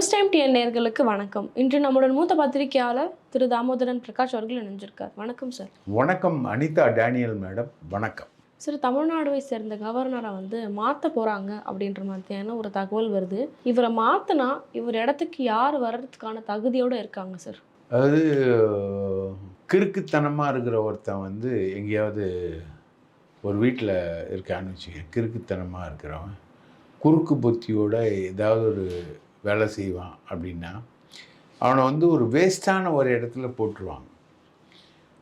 News time TN நேர்களுக்கு வணக்கம். இன்று நம்முடன் மூத்த பத்திரிகையாளர் திரு தாமோதரன் பிரகாஷ் அவர்கள் இணைஞ்சிருக்கார். வணக்கம் சார் வணக்கம் அனிதா டேனியல் மேடம். வணக்கம். சார் தமிழ்நாடுவை சேர்ந்த கவர்னரை வந்து மாற்ற போகிறாங்க அப்படின்ற மாதிரியான ஒரு தகவல் வருது. இவரை மாற்றினா இவர் இடத்துக்கு யார் வர்றதுக்கான தகுதியோடு இருக்காங்க சார் அதாவது கிறுக்குத்தனமாக இருக்கிற ஒருத்தன் வந்து எங்கேயாவது ஒரு வீட்டில் இருக்கான்னு வச்சுக்க கிறுக்குத்தனமாக இருக்கிறவன். குறுக்கு புத்தியோட ஏதாவது ஒரு வேலை செய்வான் அப்படின்னா அவனை வந்து ஒரு வேஸ்ட்டான ஒரு இடத்துல போட்டுருவாங்க.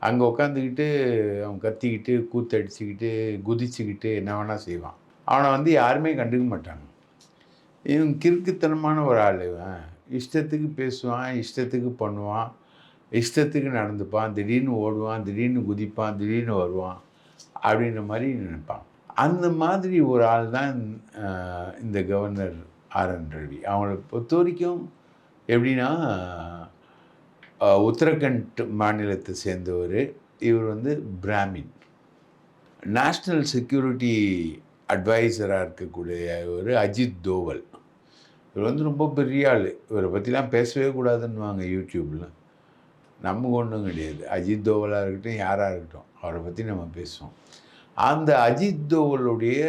அங்கே உட்காந்துக்கிட்டு அவன் கத்திக்கிட்டு கூத்தடிச்சுக்கிட்டு குதிச்சுக்கிட்டு என்ன வேணால் செய்வான். அவனை வந்து யாருமே கண்டுக்க மாட்டாங்க. இவன் கிறுக்குத்தனமான ஒரு ஆள் இவன். இஷ்டத்துக்கு பேசுவான் இஷ்டத்துக்கு பண்ணுவான் இஷ்டத்துக்கு நடந்துப்பான் திடீர்னு ஓடுவான் திடீர்னு குதிப்பான் திடீர்னு வருவான் அப்படின்ற மாதிரி நினைப்பான். அந்த மாதிரி ஒரு ஆள் தான் இந்த கவர்னர் ஆர்என் ரவி அவங்கள பொறுத்த வரைக்கும் எப்படின்னா உத்தரகண்ட் மாநிலத்தை சேர்ந்தவர். இவர் வந்து பிராமின். நேஷ்னல் செக்யூரிட்டி அட்வைசராக இருக்கக்கூடிய ஒரு அஜித் தோவல். இவர் வந்து ரொம்ப பெரிய ஆள். இவரை பற்றிலாம் பேசவே கூடாதுன்னுவாங்க யூடியூப்பில் நமக்கு ஒன்றும் கிடையாது. அஜித் தோவலாக இருக்கட்டும் யாராக இருக்கட்டும் அவரை பற்றி நம்ம பேசுவோம். அந்த அஜித் தோவலுடைய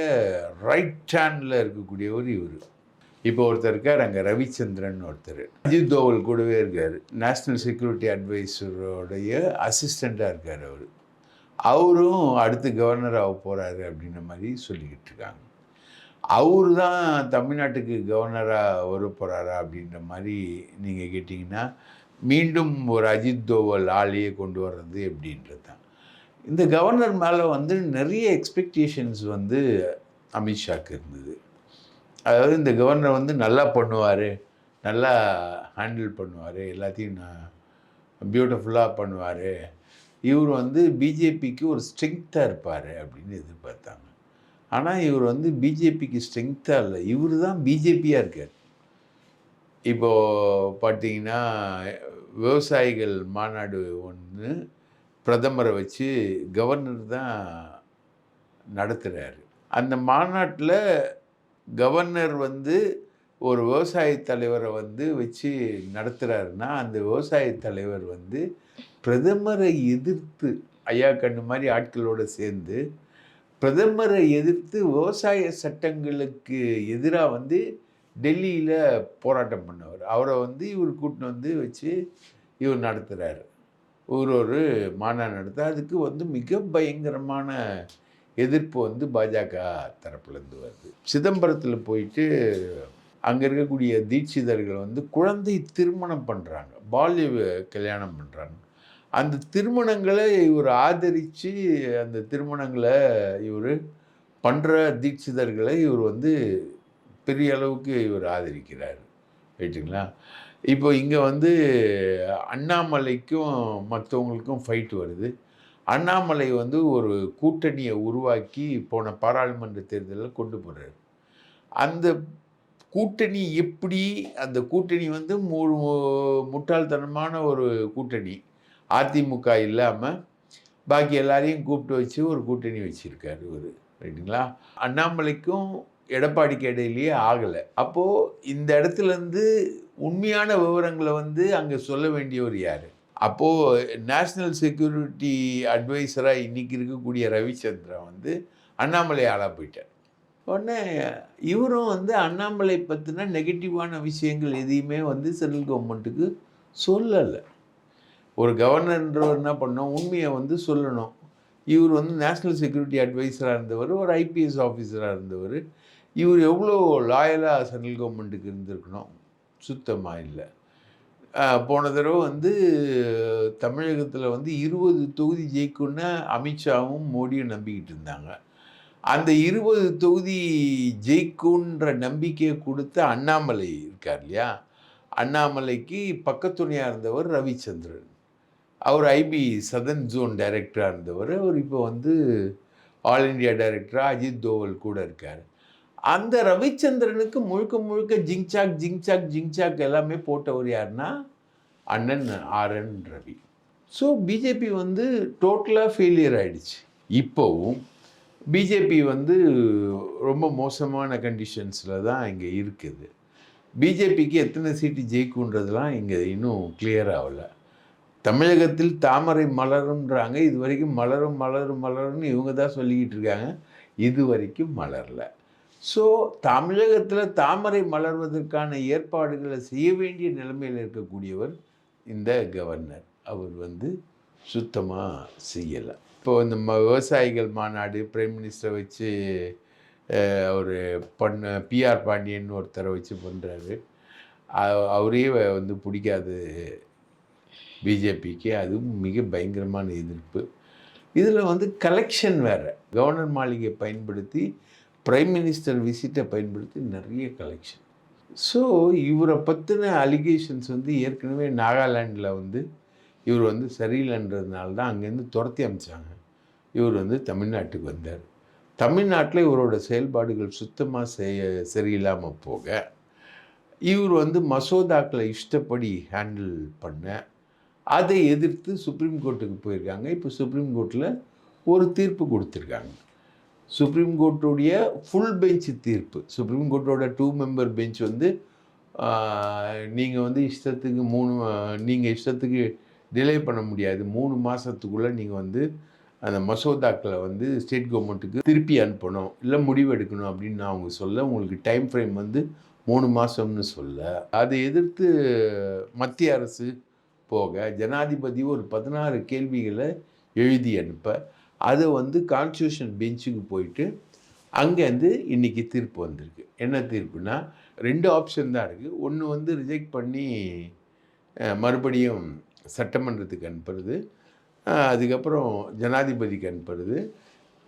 ரைட் ஹேண்டில் இருக்கக்கூடியவர் இவர். இப்போ ஒருத்தர் இருக்கார் அங்கே ரவிச்சந்திரன் ஒருத்தர். அஜித் தோவல் கூடவே இருக்கார். நேஷ்னல் செக்யூரிட்டி அட்வைசருடைய அசிஸ்டண்ட்டாக இருக்கார் அவர். அவரும் அடுத்து கவர்னர் ஆக போகிறாரு அப்படின்ற மாதிரி சொல்லிக்கிட்டு இருக்காங்க. அவர் தான் தமிழ்நாட்டுக்கு கவர்னராக வர போகிறாரா அப்படின்ற மாதிரி நீங்கள் கேட்டிங்கன்னா மீண்டும் ஒரு அஜித் தோவல் ஆளையே கொண்டு வர்றது எப்படின்றது தான். இந்த கவர்னர் மேலே வந்து நிறைய எக்ஸ்பெக்டேஷன்ஸ் வந்து அமித்ஷாக்கு இருந்தது. அதாவது இந்த கவர்னர் வந்து நல்லா பண்ணுவார். நல்லா ஹேண்டில் பண்ணுவார். எல்லாத்தையும் நான் பியூட்டிஃபுல்லாக பண்ணுவார். இவர் வந்து பிஜேபிக்கு ஒரு ஸ்ட்ரெங்க்த்தாக இருப்பார் அப்படின்னு எதிர்பார்த்தாங்க. ஆனால் இவர் வந்து பிஜேபிக்கு ஸ்ட்ரெங்க்த்தாக இல்லை. இவர் தான் பிஜேபியாக இருக்கார். இப்போது பார்த்தீங்கன்னா விவசாயிகள் மாநாடு ஒன்று பிரதமரை வச்சு கவர்னர் தான் நடத்துகிறாரு அந்த மாநாட்டில் கவர்னர் வந்து ஒரு விவசாய தலைவரை வந்து வச்சு நடத்துகிறாருன்னா அந்த விவசாய தலைவர் வந்து பிரதமரை எதிர்த்து ஐயா கண்ணு மாதிரி ஆட்களோடு சேர்ந்து பிரதமரை எதிர்த்து விவசாய சட்டங்களுக்கு எதிராக வந்து டெல்லியில் போராட்டம் பண்ணவர். அவரை வந்து இவர் கூட்டின்னு வந்து வச்சு இவர் நடத்துகிறாரு ஒரு ஒரு மாநாடு நடத்த அதுக்கு வந்து மிக பயங்கரமான எதிர்ப்பு வந்து பாஜக தரப்புலேருந்து வருது. சிதம்பரத்தில் போயிட்டு அங்கே இருக்கக்கூடிய தீட்சிதர்கள் வந்து குழந்தை திருமணம் பண்ணுறாங்க பால்ய கல்யாணம் பண்ணுறாங்க அந்த திருமணங்களை இவர் ஆதரித்து அந்த திருமணங்களை இவர் பண்ணுற தீட்சிதர்களை இவர் வந்து பெரிய அளவுக்கு இவர் ஆதரிக்கிறார். ரைட்டுங்களா இப்போ இங்கே வந்து அண்ணாமலைக்கும் மற்றவங்களுக்கும் ஃபைட் வருது. அண்ணாமலை வந்து ஒரு கூட்டணியை உருவாக்கி போன பாராளுமன்ற தேர்தலில் கொண்டு போகிறார் அந்த கூட்டணி எப்படி அந்த கூட்டணி வந்து மு முட்டாள்தனமான ஒரு கூட்டணி. அதிமுக இல்லாமல் பாக்கி எல்லாரையும் கூப்பிட்டு வச்சு ஒரு கூட்டணி வச்சுருக்காரு இவர். ரைட்டுங்களா அண்ணாமலைக்கும் எடப்பாடிக்கு இடையிலேயே ஆகலை. அப்போது இந்த இடத்துலேருந்து உண்மையான விவரங்களை வந்து அங்கே சொல்ல வேண்டியவர் யார்? அப்போது நேஷ்னல் செக்யூரிட்டி அட்வைசராக இன்றைக்கி இருக்கக்கூடிய ரவிச்சந்திரன் வந்து அண்ணாமலை ஆளாக போயிட்டார். உடனே இவரும் வந்து அண்ணாமலை பற்றின நெகட்டிவான விஷயங்கள் எதையுமே வந்து சென்ட்ரல் கவர்மெண்ட்டுக்கு சொல்லலை. ஒரு கவர்னர்ன்றவர் என்ன பண்ணோம்? உண்மையை வந்து சொல்லணும். இவர் வந்து நேஷ்னல் செக்யூரிட்டி அட்வைசராக இருந்தவர் ஒரு ஐபிஎஸ் ஆஃபீஸராக இருந்தவர். இவர் எவ்வளோ லாயலாக சென்ட்ரல் கவர்மெண்ட்டுக்கு இருந்திருக்கணும்? சுத்தமாக இல்லை. போன தடவை வந்து தமிழகத்தில் வந்து இருபது தொகுதி ஜெயிக்கும்னு அமித்ஷாவும் மோடியும் நம்பிக்கிட்டு இருந்தாங்க. அந்த இருபது தொகுதி ஜெயிக்குன்ற நம்பிக்கையை கொடுத்த அண்ணாமலை இருக்கார் இல்லையா? அண்ணாமலைக்கு பக்கத்துணையாக இருந்தவர் ரவிச்சந்திரன். அவர் ஐபி சதன் ஜோன் டைரக்டராக இருந்தவர். அவர் இப்போ வந்து ஆல் இண்டியா டைரக்டராக அஜித் தோவல் கூட இருக்கார். அந்த ரவிச்சந்திரனுக்கு முழுக்க முழுக்க ஜிங்சாக் ஜிங்சாக் ஜிங்சாக் எல்லாமே போட்டவர் யாருன்னா? அண்ணன் ஆர்என் ரவி. ஸோ பிஜேபி வந்து டோட்டலாக ஃபெயிலியர் ஆகிடுச்சு இப்போவும் பிஜேபி வந்து ரொம்ப மோசமான கண்டிஷன்ஸில் தான் இங்கே இருக்குது. பிஜேபிக்கு எத்தனை சீட்டு ஜெயிக்குன்றதுலாம் இங்கே இன்னும் கிளியர் ஆகலை. தமிழகத்தில் தாமரை மலரும்ன்றாங்க. இது வரைக்கும் மலரும் மலரும் மலரும்னு இவங்க தான் சொல்லிக்கிட்டு இருக்காங்க. இது வரைக்கும் மலரலை. ஸோ தமிழகத்தில் தாமரை மலர்வதற்கான ஏற்பாடுகளை செய்ய வேண்டிய நிலைமையில் இருக்கக்கூடியவர் இந்த கவர்னர். அவர் வந்து சுத்தமாக செய்யலை. இப்போ இந்த ம விவசாயிகள் மாநாடு பிரைம் மினிஸ்டரை வச்சு அவர் பண்ண பிஆர் பாண்டியன் ஒருத்தரை வச்சு பண்ணுறாரு அவரே வந்து பிடிக்காது பிஜேபிக்கு. அதுவும் மிக பயங்கரமான எதிர்ப்பு. இதில் வந்து கலெக்ஷன் வேறு. கவர்னர் மாளிகையை பயன்படுத்தி பிரைம் மினிஸ்டர் விசிட்டை பயன்படுத்தி நிறைய கலெக்ஷன் ஸோ இவரை பற்றின அலிகேஷன்ஸ் வந்து ஏற்கனவே நாகாலாண்டில் வந்து இவர் வந்து சரியில்லைன்றதுனால தான் அங்கேருந்து துரத்தி அமிச்சாங்க. இவர் வந்து தமிழ்நாட்டுக்கு வந்தார். தமிழ்நாட்டில் இவரோட செயல்பாடுகள் சுத்தமாக செய்ய சரியில்லாமல் போக இவர் வந்து மசோதாக்களை இஷ்டப்படி ஹேண்டில் பண்ண அதை எதிர்த்து சுப்ரீம் கோர்ட்டுக்கு போயிருக்காங்க. இப்போ சுப்ரீம் கோர்ட்டில் ஒரு தீர்ப்பு கொடுத்துருக்காங்க. சுப்ரீம் கோர்ட்டுடைய ஃபுல் பெஞ்ச் தீர்ப்பு. சுப்ரீம் கோர்ட்டோட டூ மெம்பர் பெஞ்ச் வந்து நீங்கள் வந்து இஷ்டத்துக்கு மூணு நீங்கள் இஷ்டத்துக்கு டிலே பண்ண முடியாது. மூணு மாதத்துக்குள்ளே நீங்கள் வந்து அந்த மசோதாக்களை வந்து ஸ்டேட் கவர்மெண்ட்டுக்கு திருப்பி அனுப்பணும். இல்லை முடிவு எடுக்கணும் அப்படின்னு நான் அவங்க சொல்ல உங்களுக்கு டைம் ஃப்ரேம் வந்து மூணு மாதம்னு சொல்ல. அதை எதிர்த்து மத்திய அரசு போக ஜனாதிபதி ஒரு பதினாறு கேள்விகளை எழுதி அனுப்ப அது வந்து கான்ஸ்டியூஷன் பெஞ்சுக்கு போயிட்டு அங்கேருந்து இன்றைக்கி தீர்ப்பு வந்திருக்கு. என்ன தீர்ப்புனா ரெண்டு ஆப்ஷன் தான் இருக்குது ஒன்று வந்து ரிஜெக்ட் பண்ணி மறுபடியும் சட்டமன்றத்துக்கு அனுப்புறது அதுக்கப்புறம் ஜனாதிபதிக்கு அனுப்புறது.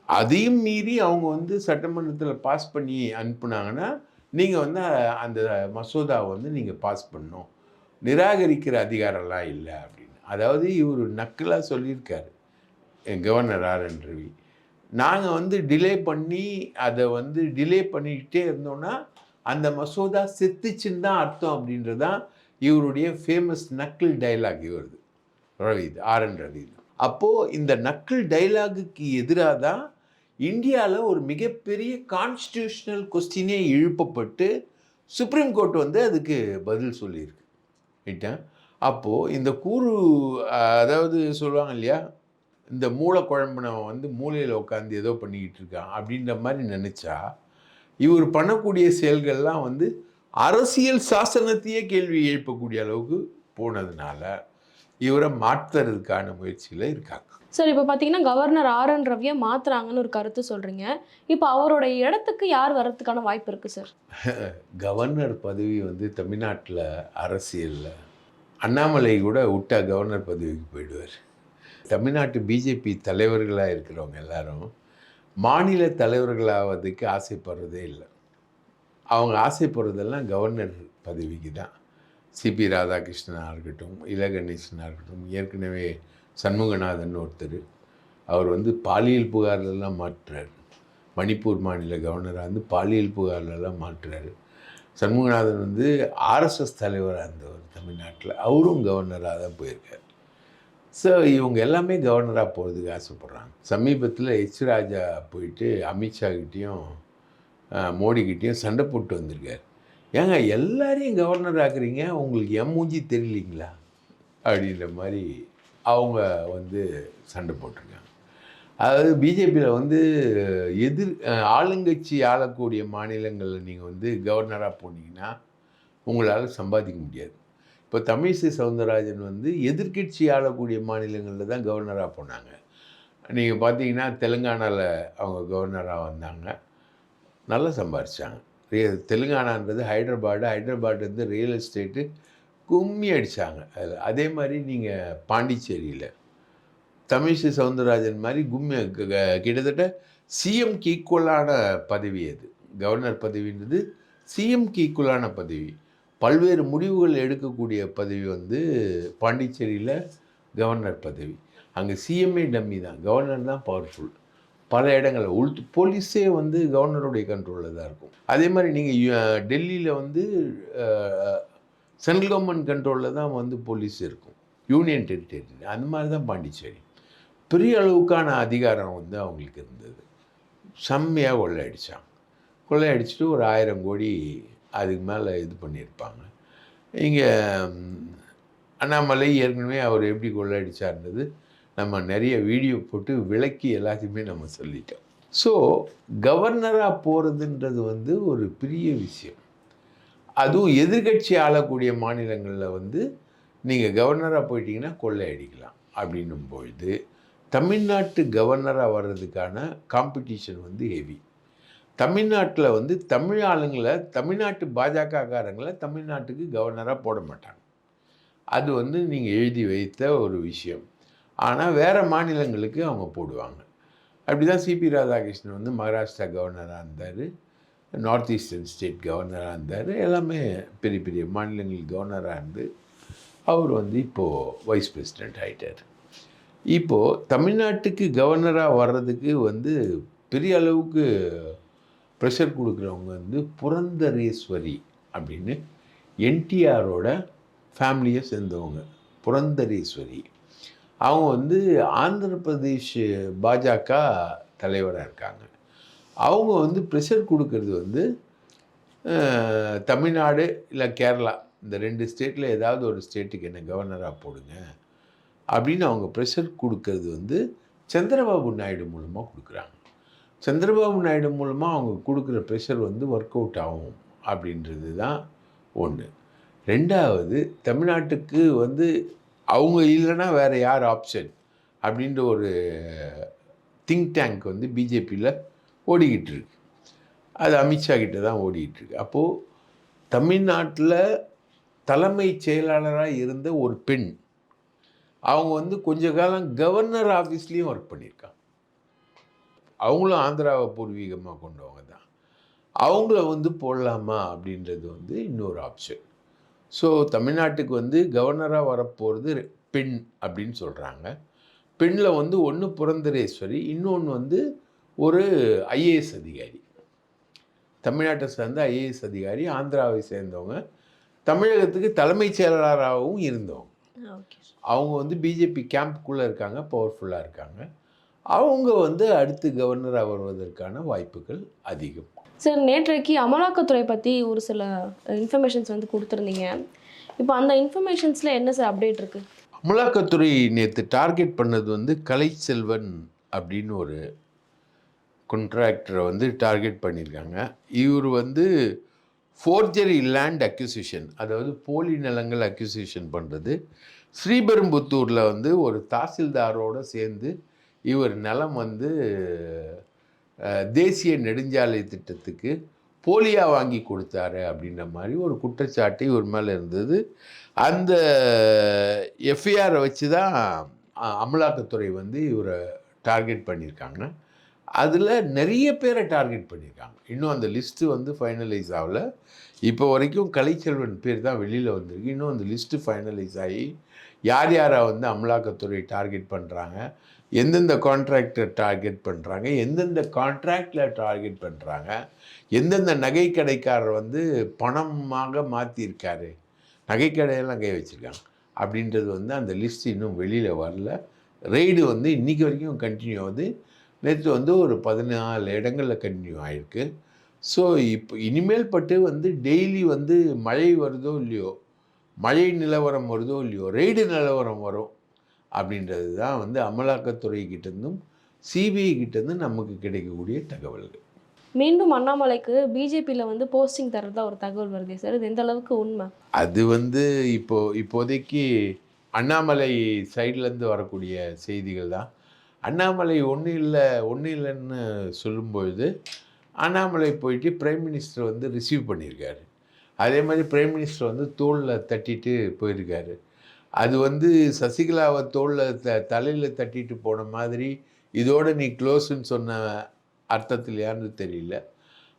அதையும் மீறி அவங்க வந்து சட்டமன்றத்தில் பாஸ் பண்ணி அனுப்புனாங்கன்னா நீங்கள் வந்து அந்த மசோதாவை வந்து நீங்கள் பாஸ் பண்ணணும். நிராகரிக்கிற அதிகாரம்லாம் இல்லை அப்படின்னு. அதாவது இவர் நக்கலாக சொல்லியிருக்காரு. கவர்னர் ஆர் என் ரவி நாங்கள் வந்து டிலே பண்ணி அதை வந்து டிலே பண்ணிக்கிட்டே இருந்தோம்னா அந்த மசோதா செத்துச்சுன்னு தான் அர்த்தம் அப்படின்றதான் இவருடைய ஃபேமஸ் நக்கிள் டைலாக் இவருது. ரவி ஆர் என் ரவி அப்போது இந்த நக்கிள் டைலாகுக்கு எதிராக தான் இந்தியாவில் ஒரு மிகப்பெரிய கான்ஸ்டியூஷனல் கொஸ்டினே எழுப்பப்பட்டு சுப்ரீம் கோர்ட் வந்து அதுக்கு பதில் சொல்லியிருக்கு. ரைட்டா அப்போது இந்த கூறு அதாவது சொல்லுவாங்க இல்லையா? இந்த மூளை குழம்பினவன் வந்து மூலையில் உட்காந்து ஏதோ பண்ணிக்கிட்டு இருக்கான் அப்படின்ற மாதிரி நினச்சா இவர் பண்ணக்கூடிய செயல்கள்லாம் வந்து அரசியல் சாசனத்தையே கேள்வி எழுப்பக்கூடிய அளவுக்கு போனதுனால இவரை மாற்றுறதுக்கான முயற்சியில் இருக்காங்க. சார் இப்போ பார்த்தீங்கன்னா கவர்னர் ஆர் என் ரவியை மாத்துறாங்கன்னு ஒரு கருத்து சொல்றீங்க. இப்போ அவரோட இடத்துக்கு யார் வர்றதுக்கான வாய்ப்பு இருக்கு சார்? கவர்னர் பதவி வந்து தமிழ்நாட்டில் அரசியலில் அண்ணாமலை கூட விட்டா கவர்னர் பதவிக்கு போயிடுவார். தமிழ்நாட்டு பிஜேபி தலைவர்களாக இருக்கிறவங்க எல்லாரும் மாநில தலைவர்களாவதுக்கு ஆசைப்படுறதே இல்லை. அவங்க ஆசைப்படுறதெல்லாம் கவர்னர் பதவிக்கு தான். சிபி ராதாகிருஷ்ணனாக இருக்கட்டும் இலகணேசனாக இருக்கட்டும் ஏற்கனவே சண்முகநாதன் ஒருத்தர். அவர் வந்து பாலியல் புகார்லெல்லாம் மாற்றுறார் மணிப்பூர் மாநில கவர்னராக வந்து பாலியல் புகார்லெல்லாம் மாற்றுறாரு சண்முகநாதன் வந்து ஆர்எஸ்எஸ் தலைவராக இருந்தவர் தமிழ்நாட்டில். அவரும் கவர்னராக தான் போயிருக்கார். ஸோ இவங்க எல்லாமே கவர்னராக போகிறதுக்கு ஆசைப்பட்றாங்க. சமீபத்தில் எச் ராஜா போயிட்டு அமித்ஷா கிட்டேயும் மோடிக்கிட்டேயும் சண்டை போட்டு வந்திருக்கார். ஏங்க எல்லாரையும் கவர்னர் ஆக்குறீங்க? உங்களுக்கு எம்மூஞ்சி தெரியலீங்களா? அப்படின்ற மாதிரி அவங்க வந்து சண்டை போட்டிருக்காங்க. அதாவது பிஜேபியில் வந்து எதிர் ஆளுங்கட்சி ஆளக்கூடிய மாநிலங்களில் நீங்கள் வந்து கவர்னராக போனீங்கன்னா உங்களால் சம்பாதிக்க முடியாது. இப்போ தமிழிசை சவுந்தரராஜன் வந்து எதிர்க்கட்சி ஆளக்கூடிய மாநிலங்களில் தான் கவர்னராக போனாங்க. நீங்கள் பார்த்தீங்கன்னா தெலுங்கானாவில் அவங்க கவர்னராக வந்தாங்க. நல்லா சம்பாரிச்சாங்க. ரே தெலுங்கானான்றது ஹைதராபாடு ஹைதராபாத் வந்து ரியல் எஸ்டேட்டு கும்மி அடித்தாங்க அதில் அதே மாதிரி நீங்கள் பாண்டிச்சேரியில் தமிழிசை சவுந்தரராஜன் மாதிரி கும்மி க- கிட்டத்தட்ட சிஎம்க்கு ஈக்குவலான பதவி அது. கவர்னர் பதவின்றது சிஎம்க்கு ஈக்குவலான பதவி. பல்வேறு முடிவுகள் எடுக்கக்கூடிய பதவி வந்து பாண்டிச்சேரியில் கவர்னர் பதவி. அங்கே சிஎம்ஏ டம்மி தான். கவர்னர் தான் பவர்ஃபுல் பல இடங்களில் உள் போலீஸே வந்து கவர்னருடைய கண்ட்ரோலில் தான் இருக்கும். அதே மாதிரி நீங்கள் டெல்லியில் வந்து சென்ட்ரல் கவர்மெண்ட் கண்ட்ரோலில் தான் வந்து போலீஸ் இருக்கும். யூனியன் டெரிட்டரி அந்த மாதிரி தான் பாண்டிச்சேரி. பெரிய அளவுக்கான அதிகாரம் வந்து அவங்களுக்கு இருந்தது. செம்மையாக கொள்ளையடிச்சாங்க. கொள்ளையடிச்சிட்டு ஒரு ஆயிரம் கோடி அதுக்கு மேலே இது பண்ணியிருப்பாங்க. இங்கே அண்ணாமலை ஏற்கனவே அவர் எப்படி கொள்ளடிச்சார்ன்றது நம்ம நிறைய வீடியோ போட்டு விளக்கி எல்லாத்தையுமே நம்ம சொல்லிட்டோம். ஸோ கவர்னராக போகிறதுன்றது வந்து ஒரு பெரிய விஷயம். அதுவும் எதிர்கட்சி ஆளக்கூடிய மாநிலங்களில் வந்து நீங்கள் கவர்னராக போயிட்டீங்கன்னா கொள்ளை அடிக்கலாம் அப்படின்னும் பொழுது தமிழ்நாட்டு கவர்னராக வர்றதுக்கான காம்படிஷன் வந்து ஹெவி தமிழ்நாட்டில் வந்து தமிழ் ஆளுங்களை தமிழ்நாட்டு பாஜகக்காரங்களை தமிழ்நாட்டுக்கு கவர்னராக போட மாட்டாங்க. அது வந்து நீங்கள் எழுதி வைத்த ஒரு விஷயம். ஆனால் வேறு மாநிலங்களுக்கு அவங்க போடுவாங்க. அப்படி தான் சிபி ராதாகிருஷ்ணன் வந்து மகாராஷ்டிரா கவர்னராக இருந்தார். நார்த் ஈஸ்டர்ன் ஸ்டேட் கவர்னராக இருந்தார். எல்லாமே பெரிய பெரிய மாநிலங்கள் கவர்னராக இருந்து அவர் வந்து இப்போது வைஸ் பிரசிடெண்ட் ஆகிட்டார் இப்போது தமிழ்நாட்டுக்கு கவர்னராக வர்றதுக்கு வந்து பெரிய அளவுக்கு ப்ரெஷர் கொடுக்குறவங்க வந்து புரந்தரேஸ்வரி அப்படின்னு என்டிஆரோட ஃபேமிலியை சேர்ந்தவங்க. புரந்தரேஸ்வரி. அவங்க வந்து ஆந்திர பிரதேஷ் பாஜக தலைவராக இருக்காங்க. அவங்க வந்து ப்ரெஷர் கொடுக்கறது வந்து தமிழ்நாடு இல்லை கேரளா. இந்த ரெண்டு ஸ்டேட்டில் ஏதாவது ஒரு ஸ்டேட்டுக்கு என்ன கவர்னராக போடுங்க அப்படின்னு அவங்க ப்ரெஷர் கொடுக்கறது வந்து சந்திரபாபு நாயுடு மூலமாக கொடுக்குறாங்க. சந்திரபாபு நாயுடு மூலமாக அவங்க கொடுக்குற ப்ரெஷர் வந்து ஒர்க் அவுட் ஆகும் அப்படின்றது தான் ஒன்று ரெண்டாவது தமிழ்நாட்டுக்கு வந்து அவங்க இல்லைன்னா வேறு யார் ஆப்ஷன் அப்படின்ற ஒரு திங்க் டேங்க் வந்து பிஜேபியில் ஓடிக்கிட்டு இருக்கு. அது அமித்ஷா கிட்ட தான் ஓடிக்கிட்டு இருக்கு. அப்போது தமிழ்நாட்டில் தலைமைச் செயலாளராக இருந்த ஒரு பெண் அவங்க வந்து கொஞ்ச காலம் கவர்னர் ஆஃபீஸ்லேயும் ஒர்க் பண்ணியிருக்காங்க அவங்களும் ஆந்திராவை பூர்வீகமாக கொண்டவங்க தான் அவங்கள வந்து போடலாமா அப்படின்றது வந்து இன்னொரு ஆப்ஷன் ஸோ தமிழ்நாட்டுக்கு வந்து கவர்னராக வரப்போகிறது பெண் அப்படின்னு சொல்கிறாங்க பெண்ணில் வந்து ஒன்று புரந்தரேஸ்வரி இன்னொன்று வந்து ஒரு ஐஏஎஸ் அதிகாரி. தமிழ்நாட்டை சேர்ந்த ஐஏஎஸ் அதிகாரி ஆந்திராவை சேர்ந்தவங்க. தமிழகத்துக்கு தலைமைச் செயலாளராகவும் இருந்தவங்க. அவங்க வந்து பிஜேபி கேம்ப்புக்குள்ளே இருக்காங்க பவர்ஃபுல்லாக இருக்காங்க. அவங்க வந்து அடுத்து கவர்னராக வருவதற்கான வாய்ப்புகள் அதிகம். சார் நேற்றைக்கு அமலாக்கத்துறை பற்றி ஒரு சில இன்ஃபர்மேஷன்ஸ் வந்து கொடுத்துருந்தீங்க. இப்போ அந்த இன்ஃபர்மேஷன்ஸில் என்ன சார் அப்டேட் இருக்குது அமலாக்கத்துறை நேற்று டார்கெட் பண்ணது வந்து கலைச்செல்வன் அப்படின்னு ஒரு கான்ட்ராக்டரை வந்து டார்கெட் பண்ணியிருக்காங்க. இவர் வந்து ஃபோர்ஜரி லேண்ட் அக்யூசிஷன் அதாவது போலி நிலங்கள் அக்யூசிஷன் பண்ணுறது ஸ்ரீபெரும்புத்தூரில் வந்து ஒரு தாசில்தாரோடு சேர்ந்து இவர் நிலம் வந்து தேசிய நெடுஞ்சாலை திட்டத்துக்கு போலியா வாங்கி கொடுத்தாரு அப்படின்ற மாதிரி ஒரு குற்றச்சாட்டு இவர் மேலே இருந்தது. அந்த எஃப்ஐஆரை வச்சு தான் அமலாக்கத்துறை வந்து இவரை டார்கெட் பண்ணியிருக்காங்க. அதில் நிறைய பேரை டார்கெட் பண்ணியிருக்காங்க. இன்னும் அந்த லிஸ்ட்டு வந்து ஃபைனலைஸ் ஆகல. இப்போ வரைக்கும் கலைச்செல்வன் பேர் தான் வெளியில் வந்திருக்கு. இன்னும் அந்த லிஸ்ட்டு ஃபைனலைஸ் ஆகி யார் யாரை வந்து அமலாக்கத்துறை டார்கெட் பண்ணுறாங்க எந்தெந்த கான்ட்ராக்டர் டார்கெட் பண்ணுறாங்க எந்தெந்த கான்ட்ராக்டில் டார்கெட் பண்ணுறாங்க எந்தெந்த நகை கடைக்காரர் வந்து பணமாக மாற்றியிருக்காரு நகைக்கடையெல்லாம் கை வச்சுருக்காங்க. அப்படின்றது வந்து அந்த லிஸ்ட் இன்னும் வெளியில் வரல. ரெய்டு வந்து இன்றைக்கி வரைக்கும் கண்டினியூ ஆகுது. நேற்று வந்து ஒரு பதினாலு இடங்களில் கண்டினியூ ஆகிருக்கு ஸோ இப்போ இனிமேல் பட்டு வந்து டெய்லி வந்து மழை வருதோ இல்லையோ மழை நிலவரம் வருதோ இல்லையோ ரெய்டு நிலவரம் வரும் அப்படின்றது தான் வந்து அமலாக்கத்துறை கிட்டேருந்தும் சிபிஐ கிட்டேருந்தும் நமக்கு கிடைக்கக்கூடிய தகவல்கள். மீண்டும் அண்ணாமலைக்கு பிஜேபியில் வந்து போஸ்டிங் தரதா ஒரு தகவல் வருது சார். இது எந்த அளவுக்கு உண்மை? அது வந்து இப்போ இப்போதைக்கு அண்ணாமலை சைட்லேருந்து வரக்கூடிய செய்திகள் தான். அண்ணாமலை ஒன்றும் இல்லை ஒன்றும் இல்லைன்னு சொல்லும்பொழுது அண்ணாமலை போயிட்டு பிரைம் மினிஸ்டர் வந்து ரிசீவ் பண்ணியிருக்காரு. அதே மாதிரி பிரைம் மினிஸ்டர் வந்து தோளில் தட்டிட்டு போயிருக்காரு. அது வந்து சசிகலாவை தோளில் த தலையில் தட்டிட்டு போன மாதிரி இதோடு நீ க்ளோஸ்ன்னு சொன்ன அர்த்தத்திலையான்னு தெரியல.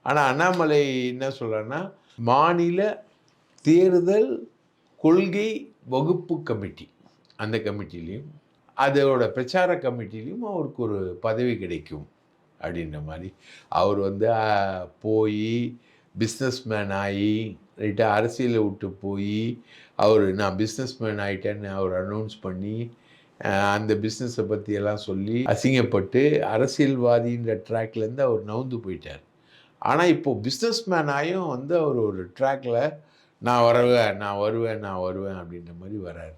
ஆனால் அண்ணாமலை என்ன சொல்கிறேன்னா மாநில தேர்தல் கொள்கை வகுப்பு கமிட்டி அந்த கமிட்டிலையும் அதோட பிரச்சார கமிட்டிலையும் அவருக்கு ஒரு பதவி கிடைக்கும் அப்படின்ற மாதிரி. அவர் வந்து போய் பிஸ்னஸ்மேன் ஆகி ரைட்டா அரசியலை விட்டு போய் அவர் நான் பிஸ்னஸ்மேன் ஆகிட்டேன்னு அவர் அனௌன்ஸ் பண்ணி அந்த பிஸ்னஸை பற்றியெல்லாம் சொல்லி அசிங்கப்பட்டு அரசியல்வாதின்ற ட்ராக்லேருந்து அவர் நவுந்து போயிட்டார். ஆனால் இப்போது பிஸ்னஸ் மேன் வந்து அவர் ஒரு ட்ராக்ல நான் வருவேன் நான் வருவேன் நான் வருவேன் அப்படின்ற மாதிரி வராரு.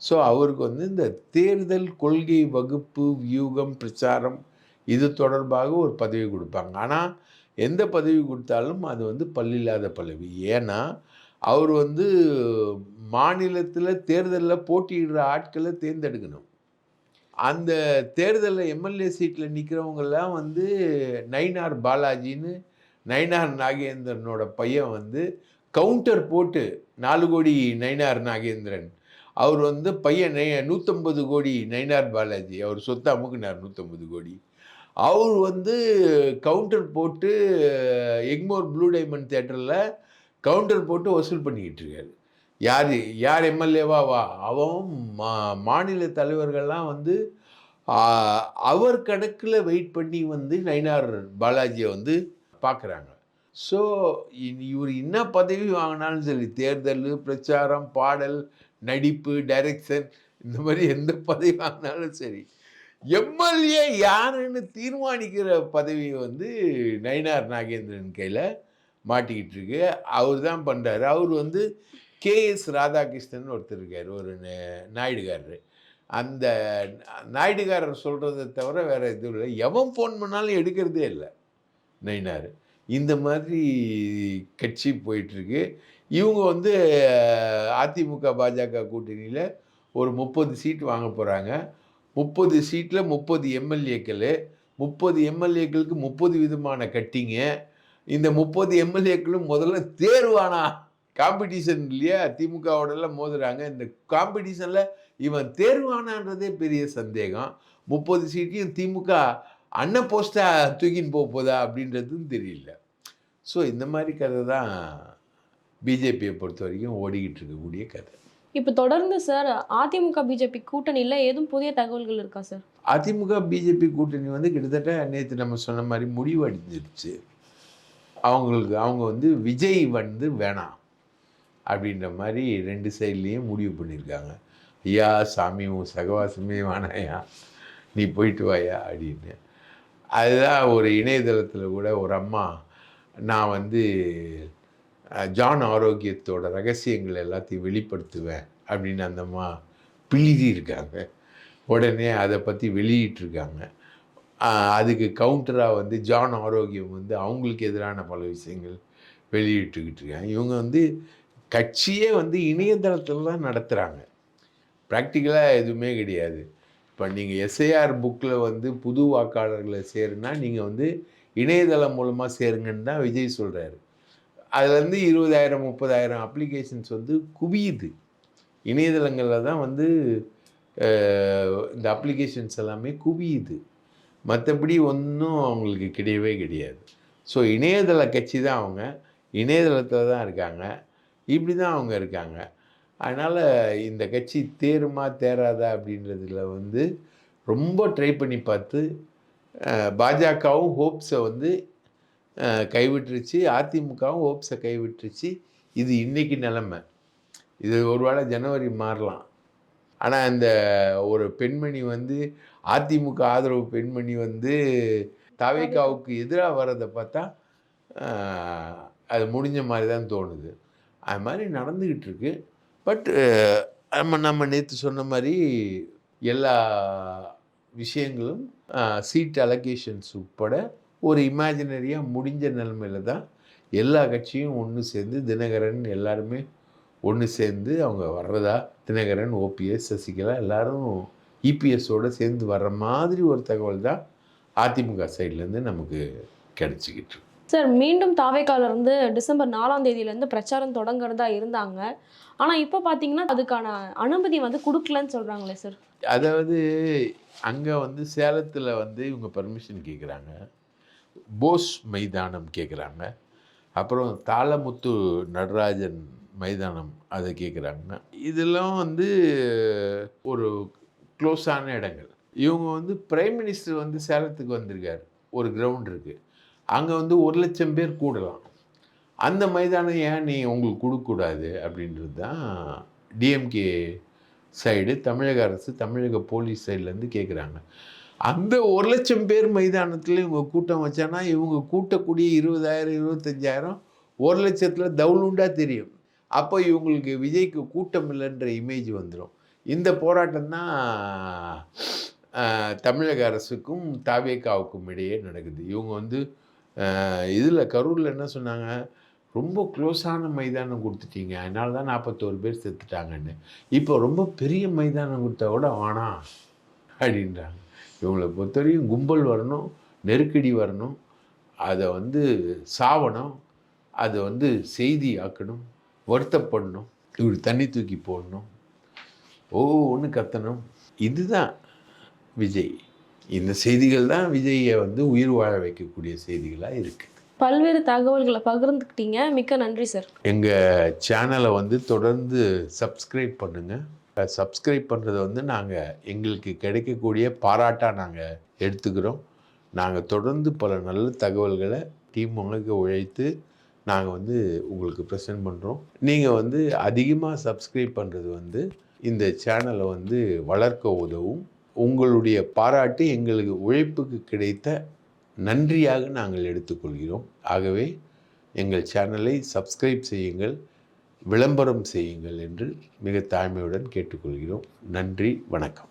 ஸோ அவருக்கு வந்து இந்த தேர்தல் கொள்கை வகுப்பு வியூகம் பிரச்சாரம் இது தொடர்பாக ஒரு பதவி கொடுப்பாங்க. ஆனால் எந்த பதவி கொடுத்தாலும் அது வந்து பல்லில்லாத பதவி. ஏன்னா அவர் வந்து மாநிலத்தில் தேர்தலில் போட்டியிடுற ஆட்களை தேர்ந்தெடுக்கணும். அந்த தேர்தலில் எம்எல்ஏ சீட்டில் நிற்கிறவங்கெல்லாம் வந்து நயினார் பாலாஜின்னு நயினார் நாகேந்திரனோட பையன் வந்து கவுண்டர் போட்டு நாலு கோடி நயினார் நாகேந்திரன். அவர் வந்து பையன் நூற்றம்பது கோடி நயினார் பாலாஜி அவர் சொத்தை அமுக்குனார் நூற்றம்பது கோடி. அவர் வந்து கவுண்டர் போட்டு எக்மோர் ப்ளூ டைமண்ட் தேட்டரில் கவுண்டர் போட்டு வசூல் பண்ணிக்கிட்டு இருக்காரு. யார் யார் எம்எல்ஏவா வா அவன் மா மாநில தலைவர்கள்லாம் வந்து அவர் கணக்கில் வெயிட் பண்ணி வந்து நயினார் பாலாஜியை வந்து பார்க்குறாங்க ஸோ இவர் என்ன பதவி வாங்கினாலும் சரி தேர்தல் பிரச்சாரம் பாடல் நடிப்பு டைரக்ஷன் இந்த மாதிரி எந்த பதவி வாங்கினாலும் சரி எம்எல்ஏ யாருன்னு தீர்மானிக்கிற பதவி வந்து நயினார் நாகேந்திரன் கையில் மாட்டிக்கிட்டு இருக்கு அவர் தான் பண்ணுறாரு அவர் வந்து கேஎஸ் ராதாகிருஷ்ணன் ஒருத்தர் இருக்கார் ஒரு நாயுடுகாரர் நாயுடுகாரரு. அந்த நாயுடுகாரர் சொல்கிறத தவிர வேறு எதுவும் இல்லை. எவன் ஃபோன் பண்ணாலும் எடுக்கிறதே இல்லை நயினார். இந்த மாதிரி கட்சி போயிட்டுருக்கு. இவங்க வந்து அதிமுக பாஜக கூட்டணியில் ஒரு முப்பது சீட் வாங்க போகிறாங்க முப்பது சீட்டில் முப்பது எம்எல்ஏக்கள் முப்பது எம்எல்ஏக்களுக்கு முப்பது விதமான கட்டிங்க. இந்த முப்பது எம்எல்ஏக்களும் முதல்ல தேர்வானா? காம்படிஷன் இல்லையா? திமுகவோடலாம் மோதுறாங்க. இந்த காம்படிஷனில் இவன் தேர்வானான்றதே பெரிய சந்தேகம். முப்பது சீட்டையும் திமுக அன்ன போஸ்ட்டாக தூக்கின்னு போக போதா அப்படின்றதும் தெரியல. ஸோ இந்த மாதிரி கதை தான் பிஜேபியை பொறுத்த வரைக்கும் ஓடிக்கிட்டு இருக்கக்கூடிய கதை. இப்போ தொடர்ந்து சார் அதிமுக பிஜேபி கூட்டணியில் ஏதும் புதிய தகவல்கள் இருக்கா சார்? அதிமுக பிஜேபி கூட்டணி வந்து கிட்டத்தட்ட நேற்று நம்ம சொன்ன மாதிரி முடிவு அடைஞ்சிருச்சு அவங்களுக்கு அவங்க வந்து விஜய் வந்து வேணாம் அப்படின்ற மாதிரி ரெண்டு சைட்லேயும் முடிவு பண்ணியிருக்காங்க. ஐயா சாமி உன் சகவாசமே வேணாயா? நீ போயிட்டு வாயா? அப்படின்னு. அதுதான் ஒரு இணையதளத்தில் கூட ஒரு அம்மா நான் வந்து ஜான் ஆரோக்கியத்தோட ரகசியங்கள் எல்லாத்தையும் வெளிப்படுத்துவேன் அப்படின்னு அந்த அம்மா இருக்காங்க உடனே அதை பற்றி வெளியிட்டிருக்காங்க. அதுக்கு கவுண்டராக வந்து ஜான் ஆரோக்கியம் வந்து அவங்களுக்கு எதிரான பல விஷயங்கள் வெளியிட்டுக்கிட்டு இருக்காங்க. இவங்க வந்து கட்சியே வந்து இணையதளத்தில் தான் நடத்துகிறாங்க ப்ராக்டிக்கலாக எதுவுமே கிடையாது. இப்போ நீங்கள் எஸ்ஐஆர் புக்கில் வந்து புது வாக்காளர்களை சேருனா நீங்கள் வந்து இணையதளம் மூலமாக சேருங்கன்னு தான் விஜய் சொல்கிறாரு அதுலேருந்து இருபதாயிரம் முப்பதாயிரம் அப்ளிகேஷன்ஸ் வந்து குவியுது. இணையதளங்களில் தான் வந்து இந்த அப்ளிகேஷன்ஸ் எல்லாமே குவியுது. மற்றபடி ஒன்றும் அவங்களுக்கு கிடையவே கிடையாது. ஸோ இணையதள கட்சி தான் அவங்க. இணையதளத்தில் தான் இருக்காங்க. இப்படி தான் அவங்க இருக்காங்க. அதனால் இந்த கட்சி தேருமா தேராதா அப்படின்றதுல வந்து ரொம்ப ட்ரை பண்ணி பார்த்து பாஜகவும் ஹோப்ஸை வந்து கைவிட்டுருச்சு. அதிமுகவும் ஓப்ஸை கைவிட்டுருச்சு. இது இன்றைக்கி நிலமை. இது ஒரு வேளை ஜனவரி மாறலாம். ஆனால் அந்த ஒரு பெண்மணி வந்து அதிமுக ஆதரவு பெண்மணி வந்து தாவேக்காவுக்கு எதிராக வர்றதை பார்த்தா அது முடிஞ்ச மாதிரி தான் தோணுது. அது மாதிரி நடந்துக்கிட்டு இருக்கு. பட் நம்ம நம்ம நேற்று சொன்ன மாதிரி எல்லா விஷயங்களும் சீட் அலகேஷன்ஸ் உட்பட ஒரு இமேஜினரியாக முடிஞ்ச நிலமையில தான் எல்லா கட்சியும் ஒன்று சேர்ந்து தினகரன் எல்லாருமே ஒன்று சேர்ந்து அவங்க வர்றதா? தினகரன் ஓபிஎஸ் சசிகலா எல்லாரும் இபிஎஸோடு சேர்ந்து வர்ற மாதிரி ஒரு தகவல் தான் அதிமுக சைட்லேருந்து நமக்கு கிடைச்சிக்கிட்டு. சார் மீண்டும் தாவேக்கால இருந்து டிசம்பர் நாலாம் தேதியிலேருந்து பிரச்சாரம் தொடங்குறதா இருந்தாங்க. ஆனால் இப்போ பார்த்தீங்கன்னா அதுக்கான அனுமதி வந்து கொடுக்கலன்னு சொல்கிறாங்களே சார். அதாவது அங்கே வந்து சேலத்தில் வந்து இவங்க பர்மிஷன் கேட்குறாங்க போஸ் மைதானம் கேட்குறாங்க அப்புறம் தாளமுத்து நடராஜன் மைதானம் அதை கேட்குறாங்க இதெல்லாம் வந்து ஒரு க்ளோஸான இடங்கள். இவங்க வந்து பிரைம் மினிஸ்டர் வந்து சேலத்துக்கு வந்திருக்காரு. ஒரு கிரவுண்ட் இருக்குது அங்கே வந்து ஒரு லட்சம் பேர் கூடலாம். அந்த மைதானம் ஏன் நீ உங்களுக்கு கொடுக்கக்கூடாது அப்படின்றது தான் டிஎம்கே சைடு தமிழக அரசு தமிழக போலீஸ் சைட்லேருந்து கேட்குறாங்க அந்த ஒரு லட்சம் பேர் மைதானத்தில் இவங்க கூட்டம் வச்சானா இவங்க கூட்டக்கூடிய இருபதாயிரம் இருபத்தஞ்சாயிரம் ஒரு லட்சத்தில் தவுளுண்டாக தெரியும். அப்போ இவங்களுக்கு விஜய்க்கு கூட்டம் இல்லைன்ற இமேஜ் வந்துடும் இந்த போராட்டம் தான் தமிழக அரசுக்கும் தாவேக்காவுக்கும் இடையே நடக்குது. இவங்க வந்து இதில் கரூரில் என்ன சொன்னாங்க? ரொம்ப க்ளோஸான மைதானம் கொடுத்துட்டீங்க. அதனால தான் நாற்பத்தோரு பேர் செத்துட்டாங்கன்னு. இப்போ ரொம்ப பெரிய மைதானம் கொடுத்தா கூட வேணாம் அப்படின்றாங்க. இவங்களை பொறுத்தவரையும் கும்பல் வரணும் நெருக்கடி வரணும் அதை வந்து சாவணும் அதை வந்து செய்தி ஆக்கணும் வருத்தப்படணும் இப்படி தண்ணி தூக்கி போடணும். ஓ ஒன்று கத்தணும். இதுதான் விஜய். இந்த செய்திகள் தான் விஜயை வந்து உயிர் வாழ வைக்கக்கூடிய செய்திகளாக இருக்குது பல்வேறு தகவல்களை பகிர்ந்துக்கிட்டீங்க. மிக்க நன்றி சார். எங்கள் சேனலை வந்து தொடர்ந்து சப்ஸ்கிரைப் பண்ணுங்கள் சப்ஸ்கிரைப் பண்ணுறதை வந்து நாங்கள் எங்களுக்கு கிடைக்கக்கூடிய பாராட்டாக நாங்கள் எடுத்துக்கிறோம். நாங்கள் தொடர்ந்து பல நல்ல தகவல்களை டீம் உங்களுக்கு உழைத்து நாங்கள் வந்து உங்களுக்கு ப்ரெசென்ட் பண்ணுறோம் நீங்கள் வந்து அதிகமாக சப்ஸ்கிரைப் பண்ணுறது வந்து இந்த சேனலை வந்து வளர்க்க உதவும். உங்களுடைய பாராட்டு எங்களுக்கு உழைப்புக்கு கிடைத்த நன்றியாக நாங்கள் எடுத்துக்கொள்கிறோம். ஆகவே எங்கள் சேனலை சப்ஸ்கிரைப் செய்யுங்கள். விளம்பரம் செய்யுங்கள் என்று மிக தாழ்மையுடன் கேட்டுக்கொள்கிறோம். நன்றி வணக்கம்.